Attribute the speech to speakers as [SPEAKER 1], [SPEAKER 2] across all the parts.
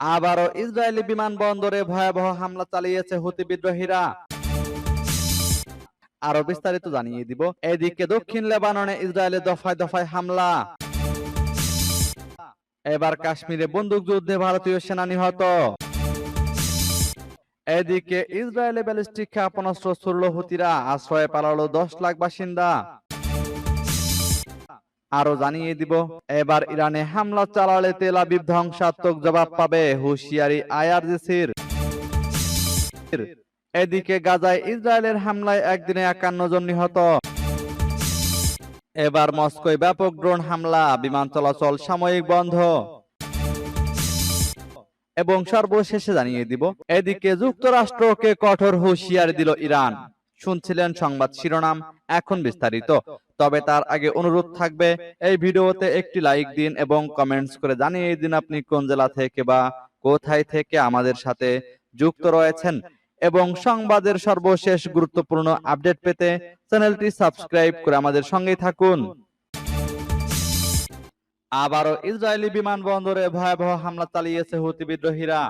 [SPEAKER 1] আবারও ইসরায়েলি বিমানবন্দরে ভয়াবহ হামলা চালিয়েছে হুতি বিদ্রোহীরা। আরও বিস্তারিত জানিয়ে দিব। এদিকে দক্ষিণ লেবাননে ইসরায়েলের দফায় দফায় হামলা। এবার কাশ্মীরে বন্দুক যুদ্ধে ভারতীয় সেনা নিহত। এদিকে ইসরায়েলে ব্যালিস্টিক ক্ষেপণাস্ত্র ছুড়ল হুতিরা। আশ্রয়ে পালালো দশ লাখ বাসিন্দা। আরও জানিয়ে দিব, এবার ইরানে হামলা চালালে তেল আবিব ধ্বংসাত্মক জবাব পাবে হুঁশিয়ারি আইআরজিসির। এদিকে গাজায় ইসরায়েলের হামলায় একদিনে একান্ন জন নিহত। এবার মস্কোয় ব্যাপক ড্রোন হামলা, বিমান চলাচল সাময়িক বন্ধ। এবং সর্বশেষে জানিয়ে দিব, এদিকে যুক্তরাষ্ট্রকে কঠোর হুঁশিয়ারি দিল ইরান। শুনছিলেন সংবাদ শিরোনাম এখন বিস্তারিত। তবে তার আগে অনুরোধ থাকবে, এই ভিডিওতে একটি লাইক দিন এবং কমেন্টস করে জানিয়ে দিন আপনি কোন জেলা থেকে বা কোথায় থেকে আমাদের সাথে যুক্ত রয়েছেন। এবং সংবাদের সর্বশেষ গুরুত্বপূর্ণ আপডেট পেতে চ্যানেলটি সাবস্ক্রাইব করে আমাদের সঙ্গেই থাকুন। আবারও ইসরায়েলি বিমানবন্দরে ভয়াবহ হামলা চালিয়েছে হুতি বিদ্রোহীরা।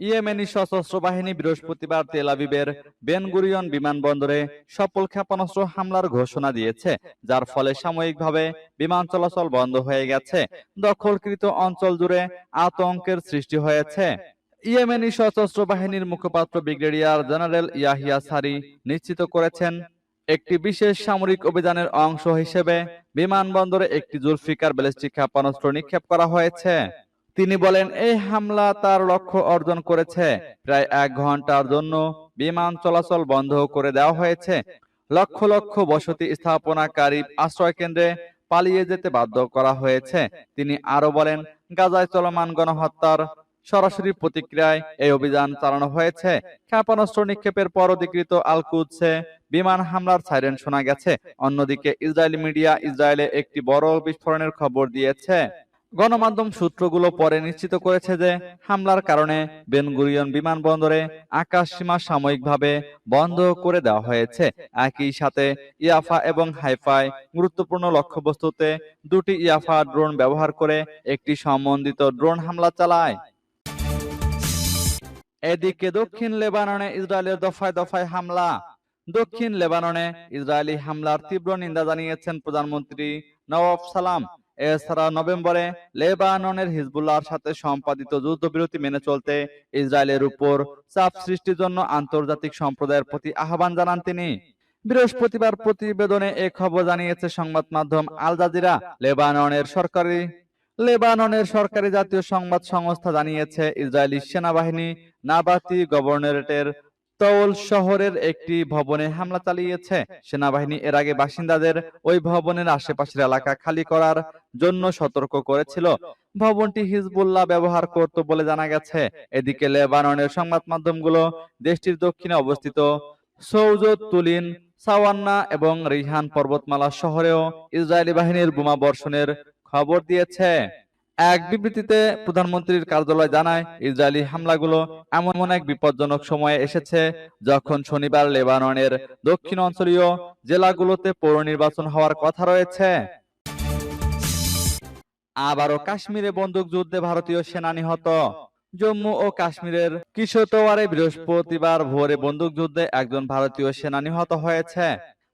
[SPEAKER 1] ইয়েমেনি সশস্ত্র বাহিনী বৃহস্পতিবার তেল আবিবের বেনগুরিয়ন বিমানবন্দরে সফল ক্ষেপণাস্ত্র হামলার ঘোষণা দিয়েছে, যার ফলে সাময়িকভাবে বিমান চলাচল বন্ধ হয়ে গেছে। দখলকৃত অঞ্চল জুড়ে আতঙ্কের সৃষ্টি হয়েছে। ইয়েমেনি সশস্ত্র বাহিনীর মুখপাত্র ব্রিগেডিয়ার জেনারেল ইয়াহিয়া সারি নিশ্চিত করেছেন, একটি বিশেষ সামরিক অভিযানের অংশ হিসেবে বিমানবন্দরে একটি জুলফিকার ব্যালিস্টিক ক্ষেপণাস্ত্র নিক্ষেপ করা হয়েছে। তিনি বলেন এই হামলা তার লক্ষ্য অর্জন করেছে। প্রায় এক ঘণ্টার জন্য বিমান চলাচল বন্ধ করে দেওয়া হয়েছে। লক্ষ লক্ষ বসতি স্থাপনাকারী আশ্রয় কেন্দ্রে পালিয়ে যেতে বাধ্য করা হয়েছে। তিনি আরও বলেন, গাজায় চলমান গণহত্যার সরাসরি প্রতিক্রিয়ায় এই অভিযান চালানো হয়েছে। ক্ষেপণাস্ত্র নিক্ষেপের পর অধিকৃত আলকুদসে বিমান হামলার সাইরেন শোনা গেছে। অন্যদিকে ইসরায়েলি মিডিয়া ইসরায়েলে একটি বড় বিস্ফোরণের খবর দিয়েছে। গণমাধ্যম সূত্রগুলো পরে নিশ্চিত করেছে যে হামলার কারণে বেনগুরিয়ন বিমানবন্দরে আকাশ সীমা সাময়িকভাবে বন্ধ করে দেওয়া হয়েছে। একই সাথে ইয়াফা এবং হাইফাই গুরুত্বপূর্ণ লক্ষ্যবস্তুতে দুটি ইয়াফা ড্রোন ব্যবহার করে একটি সম্বন্ধিত ড্রোন হামলা চালায়। এদিকে দক্ষিণ লেবাননে ইসরায়েলের দফায় দফায় হামলা। দক্ষিণ লেবাননে ইসরায়েলি হামলার তীব্র নিন্দা জানিয়েছেন প্রধানমন্ত্রী নওয়াব সালাম। এছাড়া নভেম্বরে লেবাননের হিজবুল্লাহর সাথে সম্পাদিত যুদ্ধবিরতি মেনে চলতে ইসরায়েলের উপর চাপ সৃষ্টির জন্য আন্তর্জাতিক সম্প্রদায়ের প্রতি আহ্বান জানান তিনি। বৃহস্পতিবার প্রতিবেদনে এ খবর জানিয়েছে সংবাদ মাধ্যম আল জাজিরা। লেবাননের সরকারি লেবাননের সরকারি জাতীয় সংবাদ সংস্থা জানিয়েছে, ইসরায়েলি সেনাবাহিনী নাবাতি গভর্নরেটের তওল শহরের একটি ভবনে হামলা চালিয়েছে। সেনাবাহিনী এর আগে বাসিন্দাদের ওই ভবনের আশেপাশের এলাকা খালি করার জন্য সতর্ক করেছিল। ভবনটি হিজবুল্লাহ ব্যবহার করত বলে জানা গেছে। এদিকে লেবাননের সংবাদ মাধ্যমগুলো দেশটির দক্ষিণে অবস্থিত সৌজত তুলিন, সাওয়ান্না এবং রিহান পর্বতমালা শহরেও ইসরায়েলি বাহিনীর বোমা বর্ষণের খবর দিয়েছে। এক বিবৃতিতে প্রধানমন্ত্রীর কার্যালয় জানায়, ইসরায়েলি হামলাগুলো এমন এক বিপজ্জনক সময়ে এসেছে যখন শনিবার লেবাননের দক্ষিণ অঞ্চলীয় জেলাগুলোতে পৌর নির্বাচন হওয়ার কথা রয়েছে। আবারও কাশ্মীরে বন্দুক যুদ্ধে ভারতীয় সেনা নিহত। জম্মু ও কাশ্মীরের কিশোরতোয়ারে বৃহস্পতিবার ভোরে বন্দুক যুদ্ধে একজন ভারতীয় সেনা নিহত হয়েছে।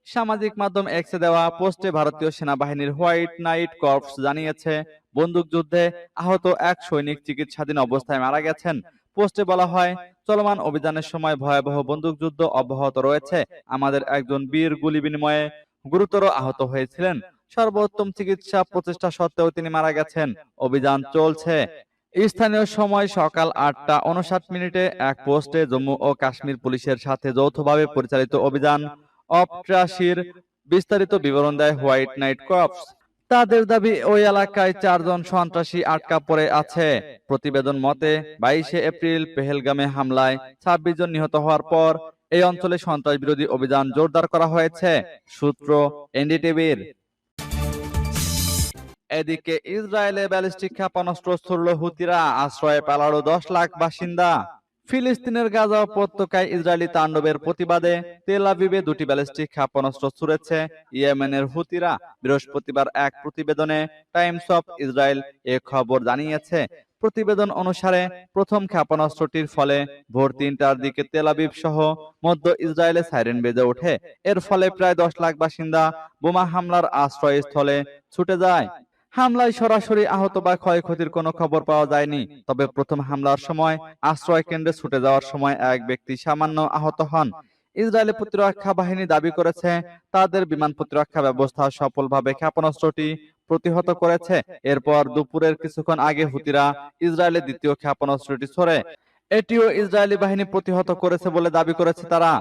[SPEAKER 1] সামাজিক মাধ্যম এক্সে দেওয়া পোস্টে ভারতীয় সেনাবাহিনীর হোয়াইট নাইট কর্পস জানিয়েছে, বন্দুক যুদ্ধে আহত এক সৈনিক চিকিৎসাধীন অবস্থায় মারা গেছেন। পোস্টে বলা হয়, চলমান অভিযানের সময় ভয়াবহ বন্দুকযুদ্ধ অব্যাহত রয়েছে। আমাদের একজন বীর গুলি বিনিময়ে গুরুতর আহত হয়েছিলেন। সর্বোত্তম চিকিৎসা প্রচেষ্টা সত্ত্বেও তিনি মারা গেছেন। অভিযান চলছে। স্থানীয় সময় সকাল আটটা উনষাট মিনিটে এক পোস্টে জম্মু ও কাশ্মীর পুলিশের সাথে যৌথভাবে পরিচালিত অভিযান বিস্তারিত বিবরণ দেয় হোয়াইট নাইট কর্পস তাদের দাবি, ওই এলাকায় চারজন সন্ত্রাসী আটকা পড়ে আছে। প্রতিবেদন মতে, বাইশে এপ্রিল পেহেলগামে হামলায় ছাব্বিশ জন নিহত হওয়ার পর এই অঞ্চলে সন্ত্রাস বিরোধী অভিযান জোরদার করা হয়েছে, সূত্র এনডিটিভির। এদিকে ইসরায়েলে ব্যালিস্টিক ক্ষেপণাস্ত্র ছুড়ল হুতিরা, আশ্রয়ে পালালো দশ লাখ বাসিন্দা। ফিলিস্তিনের গাজা উপত্যকায় ইসরায়েলি তাণ্ডবের প্রতিবাদে তেল দুটি ব্যালিস্টিক ক্ষেপণাস্ত্র ছুড়েছে ইয়েমেনের হুতিরা। বৃহস্পতিবার এক প্রতিবেদনে টাইমস অফ ইসরায়েল এ খবর জানিয়েছে, প্রতিবেদন অনুসারে প্রথম ক্ষেপণাস্ত্রটির ফলে ভোর তিনটার দিকে তেলাবিব সহ মধ্য ইসরায়েলে সাইরেন বেজে ওঠে। এর ফলে প্রায় দশ লাখ বাসিন্দা বোমা হামলার আশ্রয়স্থলে ছুটে যায়। হামলায় সরাসরি আহত বা ক্ষয়ক্ষতির কোনো খবর পাওয়া যায়নি। তবে প্রথম হামলার সময় আশ্রয় কেন্দ্রে ছুটে যাওয়ার সময় এক ব্যক্তি সামান্য আহত হন। ইসরায়েলি প্রতিরক্ষা বাহিনী দাবি করেছে, তাদের বিমান প্রতিরক্ষা ব্যবস্থা সফলভাবে ক্ষেপণাস্ত্রটি প্রতিহত করেছে। এরপর দুপুরের কিছুক্ষণ আগে হুতিরা ইসরায়েলের দ্বিতীয় ক্ষেপণাস্ত্রটি ছড়ে। এটিও ইসরায়েলি বাহিনী প্রতিহত করেছে বলে দাবি করেছে তারা।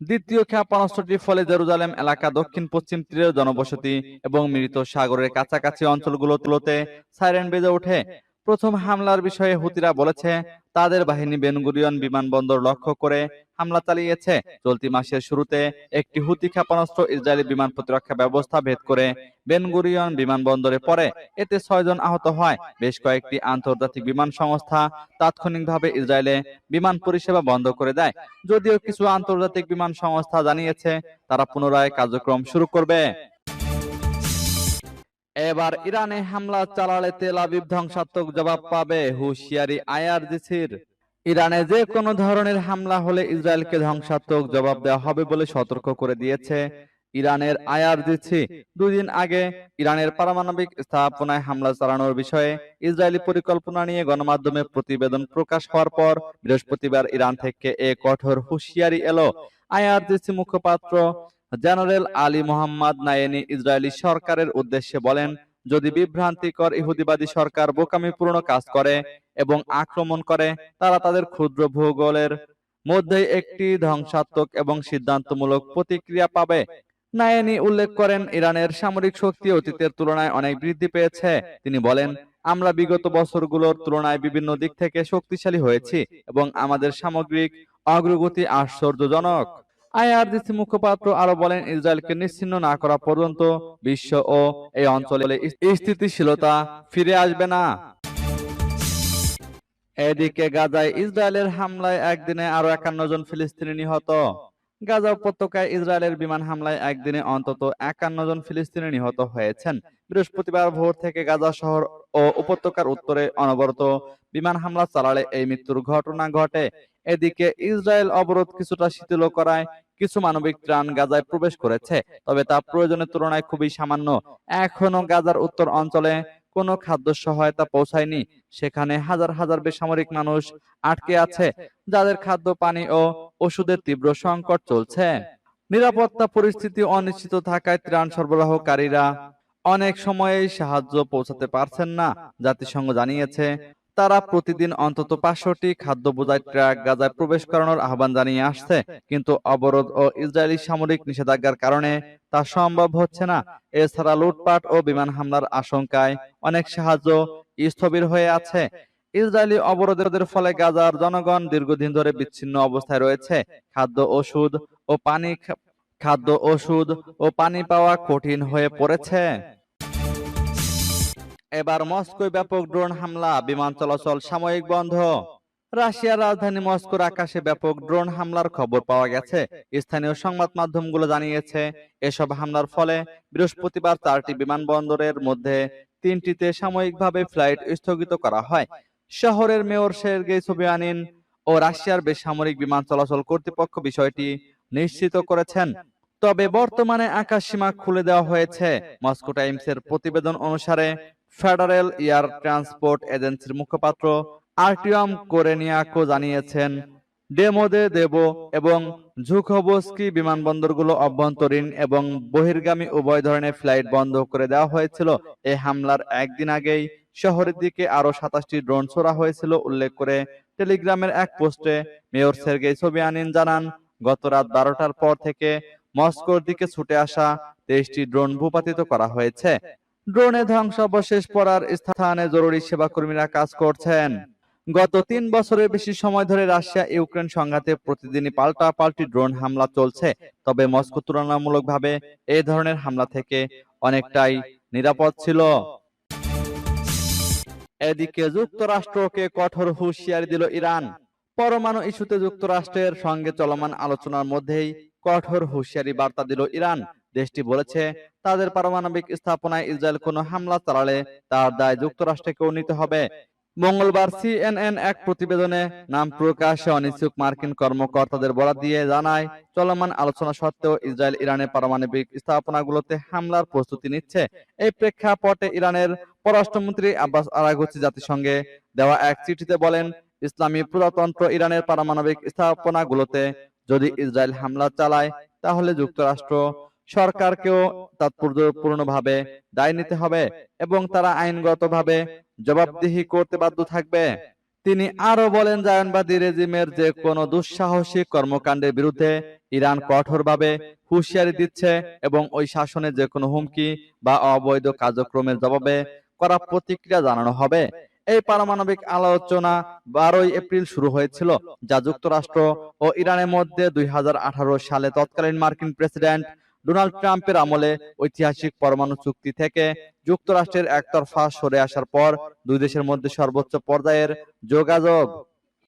[SPEAKER 1] দ্বিতীয় ক্ষেপণাস্ত্রটির ফলে জেরুজালেম এলাকা দক্ষিণ পশ্চিম তীরের জনবসতি এবং মৃত সাগরের কাছাকাছি অঞ্চলগুলোতে সাইরেন বেজে ওঠে। প্রথম হামলার বিষয়ে হুতিরা বলেছে, তাদের বাহিনী বেনগুরিয়ন বিমানবন্দর লক্ষ্য করে হামলা চালিয়েছে। চলতি মাসের শুরুতে একটি হুতি ক্ষেপণাস্ত্র ইসরায়েলি বিমান প্রতিরক্ষা ব্যবস্থা ভেদ করে বেনগুরিয়ন বিমানবন্দরে পড়ে। এতে ছয়জন আহত হয়। বেশ কয়েকটি আন্তর্জাতিক বিমান সংস্থা তাৎক্ষণিকভাবে ইসরায়েলে বিমান পরিষেবা বন্ধ করে দেয়। যদিও কিছু আন্তর্জাতিক বিমান সংস্থা জানিয়েছে, তারা পুনরায় কার্যক্রম শুরু করবে। এবার ইরানে হামলা চালালে তেল আবিব ধ্বংসাত্মক জবাব পাবে হুঁশিয়ারি আইআরজিসির। ইরানে যে কোনো ধরনের হামলা হলে ইসরায়েলকে ধ্বংসাত্মক জবাব দেওয়া হবে বলে সতর্ক করে দিয়েছে ইরানের আইআরজিসি। দুদিন আগে ইরানের পারমাণবিক স্থাপনায় হামলা চালানোর বিষয়ে ইসরায়েলি পরিকল্পনা নিয়ে গণমাধ্যমে প্রতিবেদন প্রকাশ হওয়ার পর বৃহস্পতিবার ইরান থেকে এ কঠোর হুঁশিয়ারি এলো। আইআরজিসি মুখপাত্র general Ali Mohammad Naeini Israeli সরকারের উদ্দেশ্যে বলেন যদি বিভ্রান্তিকর ইহুদিবাদী সরকার বোকামিপূর্ণ কাজ করে এবং আক্রমণ করে তারা তাদের ক্ষুদ্র ভূগোলের মধ্যেই একটি ধ্বংসাত্মক এবং সিদ্ধান্তমূলক প্রতিক্রিয়া পাবে। নায়েনি উল্লেখ করেন ইরানের সামরিক শক্তি অতীতের তুলনায় অনেক বৃদ্ধি পেয়েছে। তিনি বলেন আমরা বিগত বছরগুলোর তুলনায় বিভিন্ন দিক থেকে শক্তিশালী হয়েছি এবং আমাদের সামগ্রিক অগ্রগতি আশ্চর্যজনক। আইআরজিসি মুখপাত্র আরও বলেন, ইসরায়েলকে নিশ্চিহ্ন না করা পর্যন্ত বিশ্ব ও এই অঞ্চলে স্থিতিশীলতা ফিরে আসবে না। এদিকে গাজায় ইসরায়েলের হামলায় একদিনে আরও একান্ন জন ফিলিস্তিনি নিহত। গাজা উপত্যকায় ইসরায়েলের বিমান হামলায় একদিনে অন্তত একান্ন জন ফিলিস্তিনি নিহত হয়েছেন। বৃহস্পতিবার ভোর থেকে গাজা শহর ও উপত্যকার উত্তরে অনবরত বিমান হামলা চালালে এই মৃত্যুর ঘটনা ঘটে। এদিকে ইসরায়েল অবরোধ কিছুটা শিথিল করায় কিছু মানবিক ত্রাণ গাজায় প্রবেশ করেছে, তবে তা প্রয়োজনের তুলনায় খুবই সামান্য। এখনও গাজার উত্তর অঞ্চলে কোনো খাদ্য সহায়তা পৌঁছায়নি। সেখানে হাজার হাজার বেসামরিক মানুষ আটকে আছে, যাদের খাদ্য, পানি ও ওষুধের তীব্র সংকট চলছে। নিরাপত্তা পরিস্থিতি অনিশ্চিত থাকায় ত্রাণ সরবরাহকারীরা অনেক সময়েই সাহায্য পৌঁছাতে পারছেন না, জাতিসংঘ জানিয়েছে। তারা প্রতিদিন অন্তত পাঁচশোটি খাদ্য বোঝাই ট্রাক গাজায় প্রবেশ করানোর আহ্বান জানিয়ে আসছে, কিন্তু অবরোধ ও ইসরায়েলি সামরিক নিষেধাজ্ঞার কারণে তা সম্ভব হচ্ছে না। এছাড়া লুটপাট ও বিমান হামলার আশঙ্কায় অনেক সাহায্য স্থবির হয়ে আছে। ইসরায়েলি অবরোধের ফলে গাজার জনগণ দীর্ঘদিন ধরে বিচ্ছিন্ন অবস্থায় রয়েছে। খাদ্য ওষুধ ও পানি খাদ্য ওষুধ ও পানি পাওয়া কঠিন হয়ে পড়েছে। এবার মস্কোয় ব্যাপক ড্রোন হামলা, বিমান চলাচল সাময়িক বন্ধ। রাশিয়ার রাজধানী মস্কোর আকাশে ব্যাপক ড্রোন হামলার খবর পাওয়া গেছে, স্থানীয় সংবাদ মাধ্যমগুলো জানিয়েছে। এসব হামলার ফলে বৃহস্পতিবার চারটি বিমানবন্দরের মধ্যে তিনটিতে সাময়িকভাবে ফ্লাইট স্থগিত করা হয়। শহরের মেয়র সের্গে সোবিয়ানিন ও রাশিয়ার বেসামরিক বিমান চলাচল কর্তৃপক্ষ বিষয়টি নিশ্চিত করেছেন। তবে বর্তমানে আকাশ সীমা খুলে দেওয়া হয়েছে। মস্কো টাইমসের প্রতিবেদন অনুসারে ফেডারেল এয়ার ট্রান্সপোর্ট এজেন্সির মুখপাত্র আর্টিয়াম কোরেনিয়াকো জানিয়েছেন ডেমোদে দেব এবং ঝুখোবস্কি বিমানবন্দরগুলো অভ্যন্তরীণ এবং বহির্গামী উভয় ধরনের ফ্লাইট বন্ধ করে দেওয়া হয়েছিল। এই হামলার একদিন আগেই শহরের দিকে আরও সাতাশটি ড্রোন ছোড়া হয়েছিল, উল্লেখ করে টেলিগ্রামের এক পোস্টে মেয়র সের্গেই সোবিয়ানিন জানান, গত রাত বারোটার পর থেকে মস্কোর দিকে ছুটে আসা তেইশটি ড্রোন ভূপাতিত করা হয়েছে। ড্রোনে ধ্বংসাবশেষ পড়ার স্থানে জরুরি সেবা কর্মীরা কাজ করছেন। গত তিন বছরের বেশি সময় ধরে রাশিয়া ইউক্রেন সংঘাতে প্রতিদিনই পাল্টা পাল্টি ড্রোন হামলা চলছে। তবে মস্কো তুলনামূলকভাবে এই ধরনের হামলা থেকে অনেকটাই নিরাপদ ছিল। এদিকে যুক্তরাষ্ট্রকে কঠোর হুঁশিয়ারি দিল ইরান। পরমাণু ইস্যুতে যুক্তরাষ্ট্রের সঙ্গে চলমান আলোচনার মধ্যেই কঠোর হুঁশিয়ারি বার্তা দিল ইরান। দেশটি বলেছে, তাদের পারমাণবিক স্থাপনায় ইসরায়েল কোনো হামলা চালালে তার দায় যুক্তরাষ্ট্রকেও নিতে হবে। মঙ্গলবার সিএনএন এক প্রতিবেদনে নাম প্রকাশে অনিচ্ছুক মার্কিন কর্মকর্তাদের বরাত দিয়ে জানায়, চলমান আলোচনা সত্ত্বেও ইসরায়েল ইরানের পারমাণবিক স্থাপনাগুলোতে হামলার প্রস্তুতি নিচ্ছে। এই প্রেক্ষাপটে ইরানের পররাষ্ট্রমন্ত্রী আব্বাস আরাগচি জাতিসংঘে দেওয়া এক চিঠিতে বলেন, ইসলামী প্রজাতন্ত্র ইরানের পারমাণবিক স্থাপনাগুলোতে যদি ইসরায়েল হামলা চালায়, তাহলে যুক্তরাষ্ট্র সরকারকেও তাৎপর্যপূর্ণভাবে দায় নিতে হবে এবং তারা আইনগতভাবে জবাবদিহি করতে বাধ্য থাকবে। তিনি আরও বলেন, জায়নবাদী রেজিমের যে কোনো দুঃসাহসিক কর্মকাণ্ডের বিরুদ্ধে ইরান কঠোরভাবে হুঁশিয়ারি দিচ্ছে এবং ওই শাসনের যে কোনো হুমকি বা অবৈধ কার্যক্রমের জবাবে করা প্রতিক্রিয়া জানানো হবে। এই পারমাণবিক আলোচনা বারোই এপ্রিল শুরু হয়েছিল, যা যুক্তরাষ্ট্র ও ইরানের মধ্যে দুই হাজার আঠারো সালে তৎকালীন মার্কিন প্রেসিডেন্ট ডোনাল্ড ট্রাম্পের আমলে ঐতিহাসিক পরমাণু চুক্তি থেকে যুক্তরাষ্ট্রের একতরফা সরে আসার পর দুই দেশের মধ্যে সর্বোচ্চ পর্যায়ের যোগাযোগ।